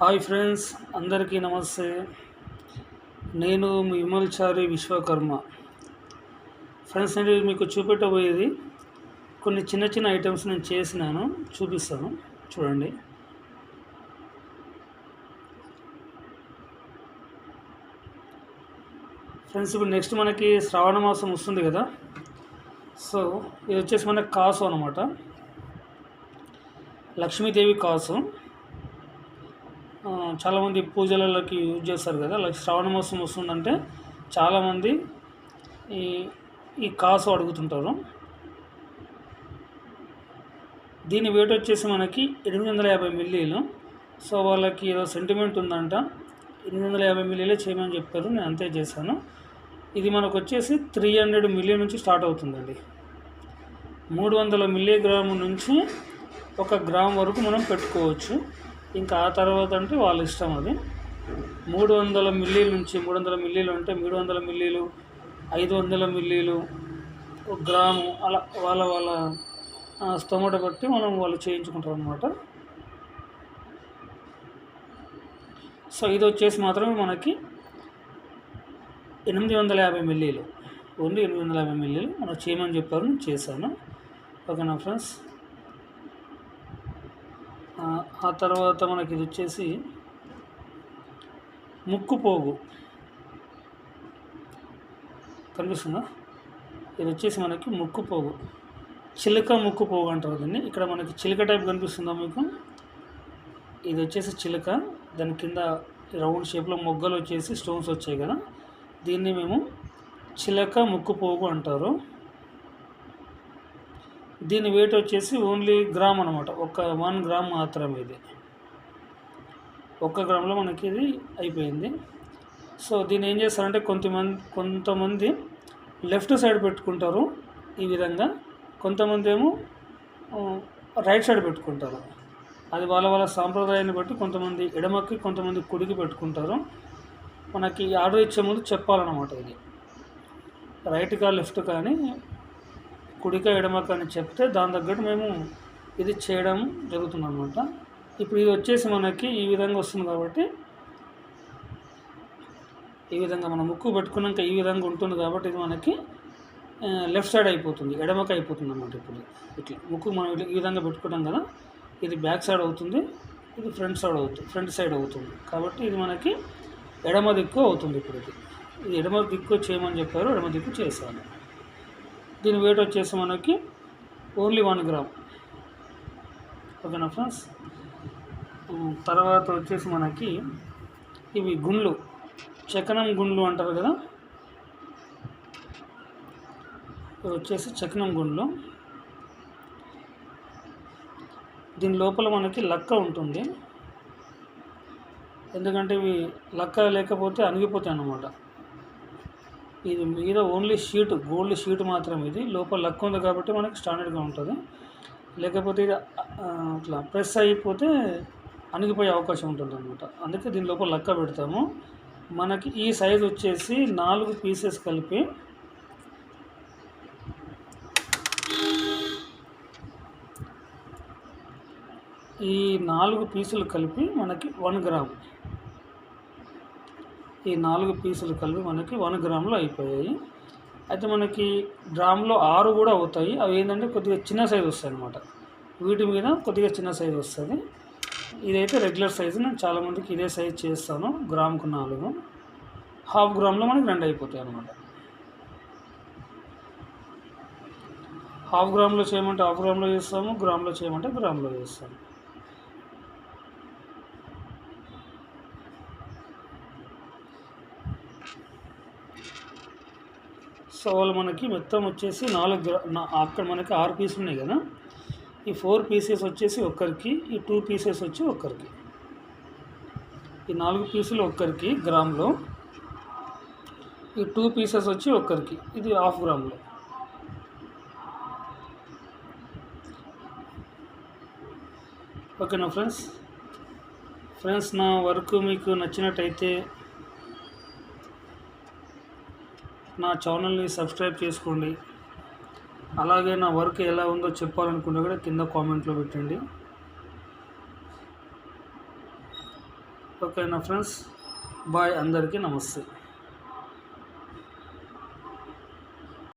Hi friends అందరికీ నమస్తే. నేను మీ విమల్చారి విశ్వకర్మ. ఫ్రెండ్స్ నేను మీకు చూపెట్టబోయేది కొన్ని చిన్న చిన్న ఐటమ్స్ నేను చేసినాను చూపిస్తాను. చూడండి. ఫ్రెండ్స్ ఇప్పుడు నెక్స్ట్ మనకి శ్రావణ మాసం వస్తుంది కదా. సో ఇది వచ్చేసి మనకి కాసు అనమాట లక్ష్మీదేవి కాసు. చాలామంది పూజలలోకి యూజ్ చేస్తారు కదా. లైక్ శ్రావణ మాసం వస్తుందంటే చాలామంది ఈ ఈ కాసు అడుగుతుంటారు. దీని వెయిట్ వచ్చేసి మనకి ఎనిమిది వందల యాభై మిల్లీలు. సో వాళ్ళకి ఏదో సెంటిమెంట్ ఉందంట. ఎనిమిది వందల యాభై మిల్లీలే చేయమని చెప్పారు నేను అంతే చేశాను. ఇది మనకు వచ్చేసి త్రీ హండ్రెడ్ మిల్లీ నుంచి స్టార్ట్ అవుతుందండి. మూడు వందల మిల్లీగ్రాము నుంచి ఒక గ్రామ్ వరకు మనం పెట్టుకోవచ్చు. ఇంకా ఆ తర్వాత అంటే వాళ్ళ ఇష్టం అది. మూడు వందల మిల్లీల నుంచి మూడు వందల మిల్లీలు అంటే మూడు వందల మిల్లీలు ఐదు వందల మిల్లీలు ఒక గ్రాము అలా వాళ్ళ వాళ్ళ స్తోమట బట్టి మనం వాళ్ళు చేయించుకుంటారు అనమాట సో ఇది వచ్చేసి మాత్రమే మనకి ఎనిమిది వందల యాభై మిల్లీలు. ఓన్లీ ఎనిమిది వందల యాభై మిల్లీలు. మనం చేయమని చెప్పారు నేను చేశాను. ఓకేనా ఫ్రెండ్స్? ఆ, తర్వాత మనకి ఇది వచ్చేసి ముక్కుపోగు కనిపిస్తుందా? ఇది వచ్చేసి మనకి ముక్కుపోగు చిలక ముక్కుపోగు అంటారు దీన్ని. ఇక్కడ మనకి చిలుక టైప్ కనిపిస్తుందా మీకు? ఇది వచ్చేసి చిలక. దాని కింద రౌండ్ షేప్లో మొగ్గలు వచ్చేసి స్టోన్స్ వచ్చాయి కదా. దీన్ని మేము చిలక ముక్కుపోగు అంటారు. దీని వెయిట్ వచ్చేసి ఓన్లీ గ్రామ్ అనమాట ఒక వన్ గ్రామ్ మాత్రమే ఇది. ఒక్క గ్రామ్లో మనకి ఇది అయిపోయింది. సో దీన్ని ఏం చేస్తారంటే కొంతమంది కొంతమంది లెఫ్ట్ సైడ్ పెట్టుకుంటారు ఈ విధంగా. కొంతమంది ఏమో రైట్ సైడ్ పెట్టుకుంటారు. అది వాళ్ళ వాళ్ళ సాంప్రదాయాన్ని బట్టి కొంతమంది ఎడమకి కొంతమంది కుడికి పెట్టుకుంటారు. మనకి ఆర్డర్ ఇచ్చే ముందు చెప్పాలన్నమాట ఇది. రైట్ కా లెఫ్ట్ కానీ కుడిక ఎడమక అని చెప్తే దాని తగ్గట్టు మేము ఇది చేయడం జరుగుతుందన్నమాట. ఇప్పుడు ఇది వచ్చేసి మనకి ఈ విధంగా వస్తుంది కాబట్టి ఈ విధంగా మనం ముక్కు పెట్టుకున్నాక ఈ విధంగా ఉంటుంది కాబట్టి ఇది మనకి లెఫ్ట్ సైడ్ అయిపోతుంది ఎడమక అయిపోతుంది అన్నమాట ఇప్పుడు. ఇట్లా ముక్కు మనం ఈ విధంగా పెట్టుకుంటాం కదా ఇది బ్యాక్ సైడ్ అవుతుంది ఇది ఫ్రంట్ సైడ్ అవుతుంది ఫ్రంట్ సైడ్ అవుతుంది. కాబట్టి ఇది మనకి ఎడమ దిక్కు అవుతుంది ఇప్పుడు ఇది ఇది ఎడమ దిక్కు చేయమని చెప్పారు ఎడమ దిక్కు చేశాను దీని వెయిట్ వచ్చేసి మనకి ఓన్లీ వన్ గ్రామ్ ఓకేనా ఫ్రెండ్స్ తర్వాత వచ్చేసి మనకి ఇవి గుండ్లు. చకనం గుండ్లు అంటారు కదా? ఇవి వచ్చేసి చకనం గుండ్లు. దీని లోపల మనకి లక్క ఉంటుంది. ఎందుకంటే ఇవి లక్క లేకపోతే అణిగిపోతాయి అన్నమాట. ఇది మీద ఓన్లీ షీట్ గోల్డ్ షీట్ మాత్రం ఇది. లోపల లక్ ఉంది కాబట్టి మనకి స్టాండర్డ్గా ఉంటుంది. లేకపోతే ఇది అట్లా ప్రెస్ అయిపోతే అణిగిపోయే అవకాశం ఉంటుంది అనమాట అందుకే దీని లోపల లక్క పెడతాము. మనకి ఈ సైజ్ వచ్చేసి నాలుగు పీసెస్ కలిపి ఈ నాలుగు పీసులు కలిపి మనకి వన్ గ్రామ్. ఈ నాలుగు పీసులు కలిపి మనకి వన్ గ్రామ్లో అయిపోయాయి. అయితే మనకి గ్రామ్లో ఆరు కూడా అవుతాయి. అవి ఏంటంటే కొద్దిగా చిన్న సైజు వస్తాయి అనమాట వీటి మీద కొద్దిగా చిన్న సైజు వస్తుంది. ఇదైతే రెగ్యులర్ సైజు. నేను చాలామందికి ఇదే సైజ్ చేస్తాను. గ్రామ్కు నాలుగు. హాఫ్ గ్రామ్లో మనకి రెండు అయిపోతాయి అనమాట హాఫ్ గ్రామ్లో చేయమంటే హాఫ్ గ్రామ్లో చేస్తాము. గ్రామ్లో చేయమంటే గ్రామ్లో చేస్తాము. సో వాళ్ళు మనకి మొత్తం వచ్చేసి నాలుగు గ్రా నా- అక్కడ మనకి ఆరు పీసులు ఉన్నాయి కదా? ఈ ఫోర్ పీసెస్ వచ్చేసి ఒక్కరికి ఈ టూ పీసెస్ వచ్చి ఒక్కరికి. ఈ నాలుగు పీసులు ఒక్కరికి గ్రామ్లో ఈ టూ పీసెస్ వచ్చి ఒక్కరికి. ఇది హాఫ్ గ్రామ్లో. ఓకేనా ఫ్రెండ్స్ ఫ్రెండ్స్ నా వర్క్ మీకు నచ్చినట్టయితే నా ఛానల్ని సబ్స్క్రైబ్ చేసుకోండి. అలాగే నా వర్క్ ఎలా ఉందో చెప్పాలనుకుంటే కూడా కింద కామెంట్లో పెట్టండి. ఓకేనా ఫ్రెండ్స్? బాయ్ అందరికీ నమస్తే.